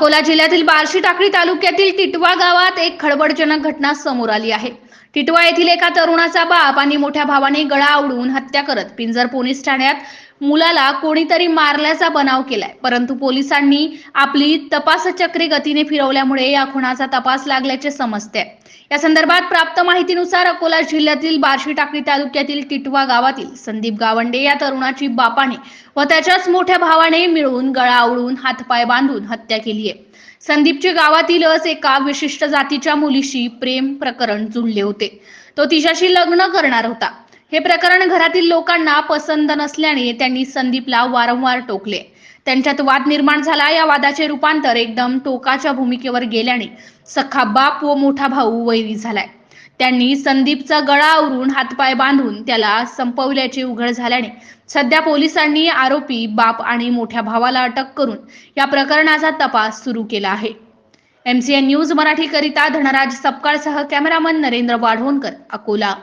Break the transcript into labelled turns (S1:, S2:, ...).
S1: अकोला जिल्ह्यातील बार्शी टाकळी तालुक्यातील टिटवा गावात एक खळबळजनक घटना समोर आली आहे. टिटवा येथील एका तरुणाचा बाप आणि मोठ्या भावाने गळा आवडून हत्या करत पिंजर पोलीस ठाण्यात मुलाला कोणीतरी मारल्याचा बनाव केलाय. परंतु पोलिसांनी आपली तपासचक्री गतीने फिरवल्यामुळे या खुणाचा तपास लागल्याचे समजते या संदर्भात प्राप्त माहितीनुसार अकोला जिल्ह्यातील बार्शी टाकळी तालुक्यातील टिटवा गावातील संदीप गावंडे या तरुणाची बापाने व त्याच्याच मोठ्या भावाने मिळून गळा आवळून हातपाय बांधून हत्या केली आहे संदीपचे गावातीलच एका विशिष्ट जातीच्या मुलीशी प्रेम प्रकरण जुळले होते. तो तिच्याशी लग्न करणार होता. हे प्रकरण घरातील लोकांना पसंत नसल्याने त्यांनी संदीपला वारंवार टोकले. त्यांच्यात वाद निर्माण झाला. या वादाचे रूपांतर एकदम टोकाच्या भूमिकेवर गेल्याने सख्खा बाप व मोठा भाऊ वैरी झालाय. त्यांनी संदीपचा गळा आवरून हातपाय बांधून त्याला संपवल्याची उघड झाल्याने सध्या पोलिसांनी आरोपी बाप आणि मोठ्या भावाला अटक करून या प्रकरणाचा तपास सुरू केला आहे. एमसीएन न्यूज मराठी करिता धनराज सपकाळसह कॅमेरामन नरेंद्र वाढवणकर अकोला.